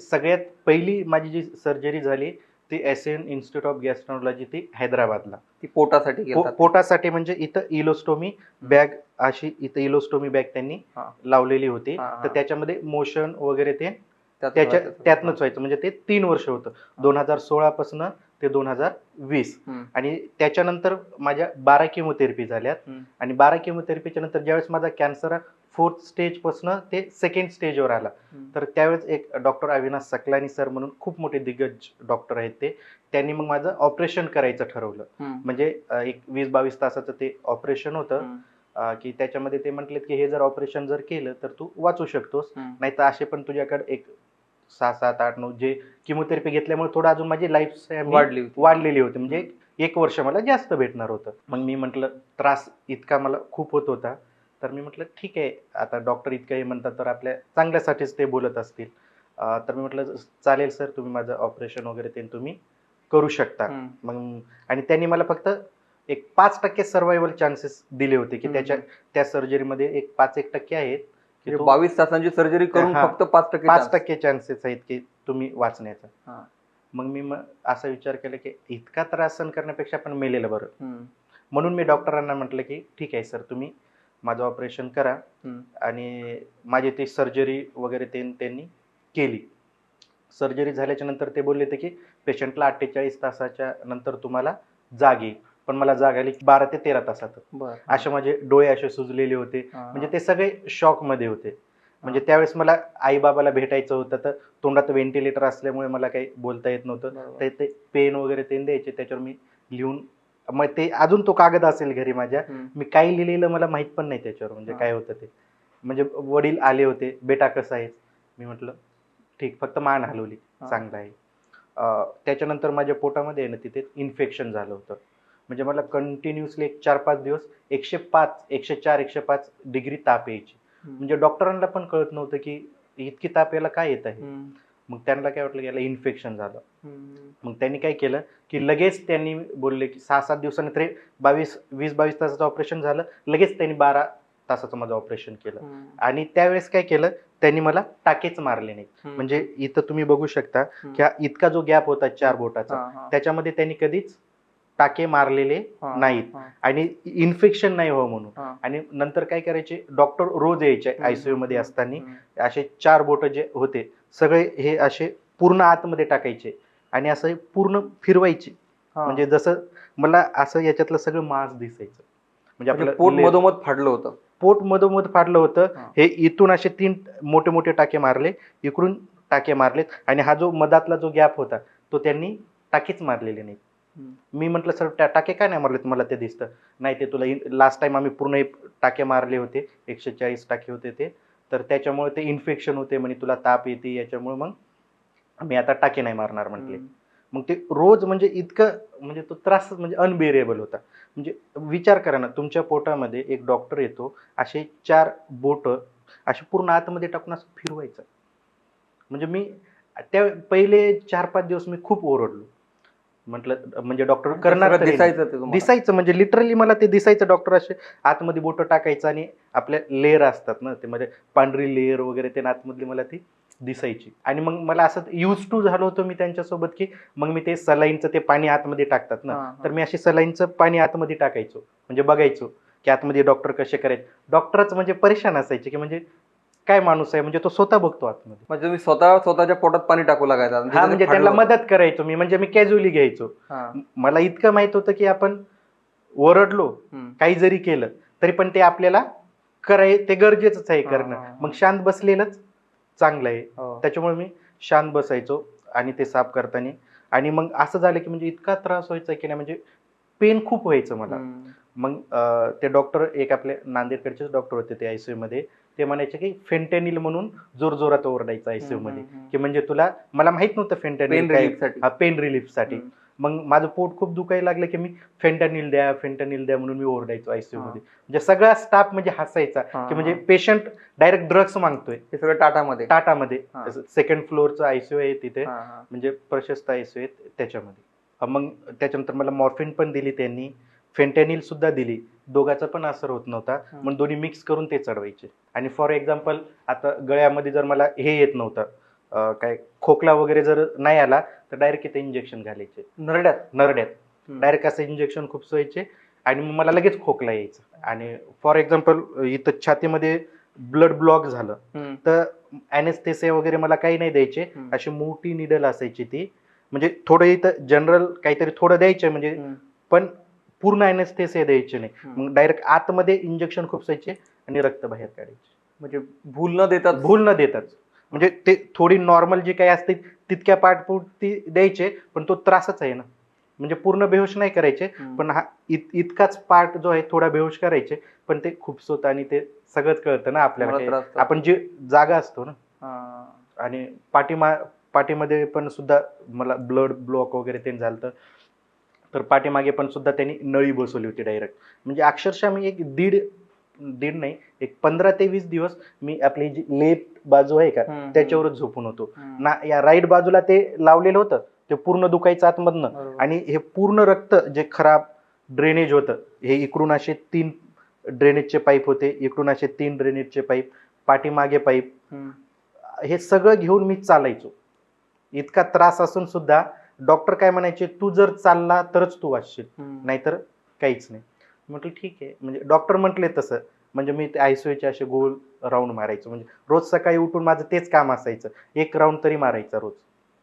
सगळ्यात पहिली माझी जी सर्जरी झाली ती S N institute of gastrology ती हैदराबादला ती पोटासाठी पो- पोटासाठी म्हणजे इथं इलोस्टोमी बॅग अशी इथं इलोस्टोमी बॅग त्यांनी हा. लावलेली होती हा, हा. तर त्याच्यामध्ये मोशन वगैरे ते त्याच्या त्यातनंच व्हायचं. म्हणजे ते तीन वर्ष होतं. दोन हजार सोळा पासून ते दोन हजार वीस. आणि त्याच्यानंतर माझ्या बारा किमोथेरपी झाल्यात. आणि बारा किमोथेरपीच्या नंतर ज्यावेळेस माझा कॅन्सर फोर्थ स्टेजपासून ते सेकंड स्टेजवर आला. तर त्यावेळेस एक डॉक्टर अविनाश सकलानी सर म्हणून खूप मोठे दिग्गज डॉक्टर आहेत ते. त्यांनी मग माझं ऑपरेशन करायचं ठरवलं. म्हणजे एक वीस बावीस तासाचं ते ऑपरेशन होतं. की त्याच्यामध्ये ते म्हटलेत की हे जर ऑपरेशन जर केलं तर तू वाचू शकतोस. नाही तर असे पण तुझ्याकडे एक सहा सात आठ नऊ जे किमोथेरपी घेतल्यामुळे थोडं अजून माझी लाईफ वाढली होती. वाढलेली होती म्हणजे एक वर्ष मला जास्त भेटणार होतं मग मी म्हटलं त्रास इतका मला खूप होत होता तर मी म्हटलं ठीक आहे आता डॉक्टर इतकं हे म्हणतात तर आपल्या चांगल्यासाठीच ते बोलत असतील तर मी म्हटलं चालेल सर तुम्ही माझं ऑपरेशन वगैरे ते तुम्ही करू शकता. मग आणि त्यांनी मला फक्त एक पाच टक्के सर्वायवल चान्सेस दिले होते की. त्याच्या त्या सर्जरीमध्ये एक पाच एक टक्के आहेत बावीस तासांची सर्जरी करून हा. फक्त पाच टक्के पाच chance. टक्के चान्सेस आहेत की तुम्ही वाचण्याचा. मग मी मग असा विचार केला की इतका त्रास सहन करण्यापेक्षा आपण मेलेलं बरं हम्म. म्हणून मी डॉक्टरांना म्हटलं की ठीक आहे सर तुम्ही माझं ऑपरेशन करा हम्म. आणि माझी ती सर्जरी वगैरे ते त्यांनी केली सर्जरी झाल्याच्यानंतर ते बोलले होते की पेशंटला अठ्ठेचाळीस तासाच्या नंतर तुम्हाला जाग येईल पण मला जाग आली बारा ते तेरा तासात. असे माझे डोळे असे सुजलेले होते. म्हणजे ते सगळे शॉकमध्ये होते म्हणजे त्यावेळेस मला आई बाबाला भेटायचं होतं तर तोंडात व्हेंटिलेटर असल्यामुळे मला काही बोलता येत नव्हतं. तर ते पेन वगैरे ते द्यायचे त्याच्यावर मी लिहून मग ते अजून तो कागद असेल घरी माझ्या. मी काय लिहिलेलं मला माहीत पण नाही त्याच्यावर म्हणजे. काय होतं ते म्हणजे वडील आले होते बेटा कसं आहे मी म्हटलं ठीक फक्त मान हलवली. चांगलं आहे त्याच्यानंतर माझ्या पोटामध्ये आहे ना तिथे इन्फेक्शन झालं होतं म्हणजे मला कंटिन्युअसली एक चार पाच दिवस एकशे पाच एकशे चार एकशे पाच डिग्री ताप यायची. म्हणजे डॉक्टरांना पण कळत नव्हतं की इतकी ताप याला काय येत आहे. मग त्यांना काय वाटलं की याला इन्फेक्शन झालं. मग त्यांनी काय केलं की लगेच त्यांनी बोलले की सहा सात दिवसानंतर तरी बावीस वीस बावीस तासाचं ऑपरेशन झालं लगेच त्यांनी बारा तासाचं माझं ऑपरेशन केलं. आणि त्यावेळेस काय केलं त्यांनी मला टाकेच मारले नाही. म्हणजे इथं तुम्ही बघू शकता. की इतका जो गॅप होता चार बोटाचा. त्याच्यामध्ये त्यांनी कधीच टाके मारलेले नाहीत आणि इन्फेक्शन नाही हो म्हणून. आणि नंतर काय करायचे डॉक्टर रोज यायचे आयसीयू मध्ये असताना. असे चार बोट जे होते सगळे हे असे पूर्ण आतमध्ये टाकायचे आणि असं पूर्ण फिरवायचे. म्हणजे जसं मला असं याच्यातलं सगळं मांस दिसायचं म्हणजे म्हणजे आपलं पोट मधोमध फाडलं होतं पोट मधोमध फाडलं होतं हा. इथून असे तीन मोठे मोठे टाके मारले इकडून टाके मारलेत आणि हा जो मधातला जो गॅप होता तो त्यांनी टाकेच मारलेले नाहीत. मी म्हटलं सर त्या टाके काय नाही मारलेत मला ते दिसतं? नाही ते तुला लास्ट टाइम आम्ही पूर्ण टाके मारले होते एकशे चाळीस टाके होते ते. तर त्याच्यामुळे ते इन्फेक्शन होते म्हणे तुला ताप येते याच्यामुळे मग मी आता टाके नाही मारणार म्हटले. मग ते रोज म्हणजे इतकं म्हणजे तो त्रास म्हणजे अनबिअरेबल होता. म्हणजे विचार करा ना तुमच्या पोटामध्ये एक डॉक्टर येतो असे चार बोट असे पूर्ण आतमध्ये टाकून असं फिरवायचं. म्हणजे मी त्या पहिले चार पाच दिवस मी खूप ओरडलो. म्हटलं म्हणजे डॉक्टर करणार. दिसायचं. दिसायचं म्हणजे लिटरली मला ते दिसायचं डॉक्टर असे आतमध्ये बोट टाकायचं आणि आपल्या लेअर असतात ना ते म्हणजे पांढरी लेअर वगैरे ते आतमधली मला ती दिसायची आणि मग मला असं यूज टू झालो होतो मी त्यांच्यासोबत की मग मी ते सलाईनचं ते पाणी आतमध्ये टाकतात ना. तर मी असे सलाईनचं पाणी आतमध्ये टाकायचो म्हणजे बघायचो की आतमध्ये डॉक्टर कसे करायचे डॉक्टरच म्हणजे परेशान असायचे की म्हणजे काय माणूस आहे म्हणजे तो स्वतः बघतो आतमध्ये म्हणजे तुम्ही स्वतः स्वतःच्या पोटात पाणी टाकू लागायचं हा म्हणजे त्यांना मदत करायचो मी म्हणजे मी कॅज्युअली घ्यायचो. मला इतकं माहीत होतं की आपण ओरडलो. काही जरी केलं तरी पण ते आपल्याला कराय ते गरजेचंच आहे करणं. मग शांत बसलेलंच चांगलं आहे हो. त्याच्यामुळे मी शांत बसायचो आणि ते साफ करताना आणि मग असं झालं की म्हणजे इतका त्रास व्हायचा की नाही म्हणजे पेन खूप व्हायचं मला. मग ते डॉक्टर एक आपले नांदेडकडचेच डॉक्टर होते ते आयसीयू मध्ये ते म्हणायचे की फेंटेनिल म्हणून जोर जोरात ओरडायचं आयसीयू मध्ये. की म्हणजे तुला मला माहीत नव्हतं फेंटेनिल पेन काय रिलीफसाठी हा पेन रिलीफसाठी हम्म. मग माझं पोट खूप दुखायला लागलं की मी फेंटनिल द्या फेंटनिल द्या म्हणून मी ओरडायचो आयसीयू. मध्ये म्हणजे सगळा स्टाफ म्हणजे हसायचा की म्हणजे. पेशंट डायरेक्ट ड्रग्स मागतोय हे सगळं टाटामध्ये टाटामध्ये. सेकंड फ्लोअरचं आयसीयू आहे तिथे. म्हणजे प्रशस्त आयसीयू आहेत त्याच्यामध्ये मग त्याच्यानंतर मला मॉर्फिन पण दिली त्यांनी फेंटेनिल सुद्धा दिली दोघाचा पण असर होत नव्हता. मग दोन्ही मिक्स करून ते चढवायचे आणि फॉर एक्झाम्पल आता गळ्यामध्ये जर मला हे येत नव्हतं काय खोकला वगैरे जर नाही आला तर डायरेक्ट इथे इंजेक्शन घालायचे नरड्यात नरड्यात. डायरेक्ट असं इंजेक्शन खूप सोयचे आणि मग मला लगेच खोकला यायचं आणि फॉर एक्झाम्पल इथं छातीमध्ये ब्लड ब्लॉक झालं. तर अॅनेस्थेसिया वगैरे मला काही नाही द्यायचे. अशी मोठी निडल असायची ती म्हणजे थोडं इथं जनरल काहीतरी थोडं द्यायचे म्हणजे. पण पूर्ण अॅनेस्थेसिया द्यायचे नाही. मग डायरेक्ट आतमध्ये इंजेक्शन खुपसायचे आणि रक्त बाहेर काढायचे. म्हणजे भूल न देतात भूल न देताच. म्हणजे ते थोडी नॉर्मल जे काही असते तितक्या पाठपुरती द्यायचे पण तो त्रासच आहे ना. म्हणजे पूर्ण बेहोश नाही करायचे. पण हा इत, इतकाच पार्ट जो आहे थोडा बेहोश करायचे पण ते खूपसोत आणि ते सगळंच कळतं ना आपल्याला आपण जे जागा असतो ना. आणि पाठीमा पाठीमध्ये पण सुद्धा मला ब्लड ब्लॉक वगैरे ते झालं तर पाठीमागे पण सुद्धा त्यांनी नळी बसवली होती डायरेक्ट म्हणजे अक्षरशः मी एक दीड दीड नाही एक पंधरा ते वीस दिवस मी आपली जी लेफ्ट बाजू आहे का. त्याच्यावरच झोपून होतो. ना या राईट बाजूला ते लावलेलं होतं ते पूर्ण दुखायचं आतमधनं. आणि हे पूर्ण रक्त जे खराब ड्रेनेज होतं हे इकडून असे तीन ड्रेनेजचे पाईप होते इकडून असे तीन ड्रेनेजचे पाईप पाठीमागे पाईप. हे सगळं घेऊन मी चालायचो इतका त्रास असून सुद्धा डॉक्टर काय म्हणायचे तू जर चालला तरच तू वाचशील. नाहीतर काहीच नाही. म्हटलं ठीक आहे. म्हणजे डॉक्टर म्हटले तसं. म्हणजे मी ते आयसीयूचे असे गोल राऊंड मारायचो. म्हणजे रोज सकाळी उठून माझं तेच काम असायचं. एक राऊंड तरी मारायचा रोज.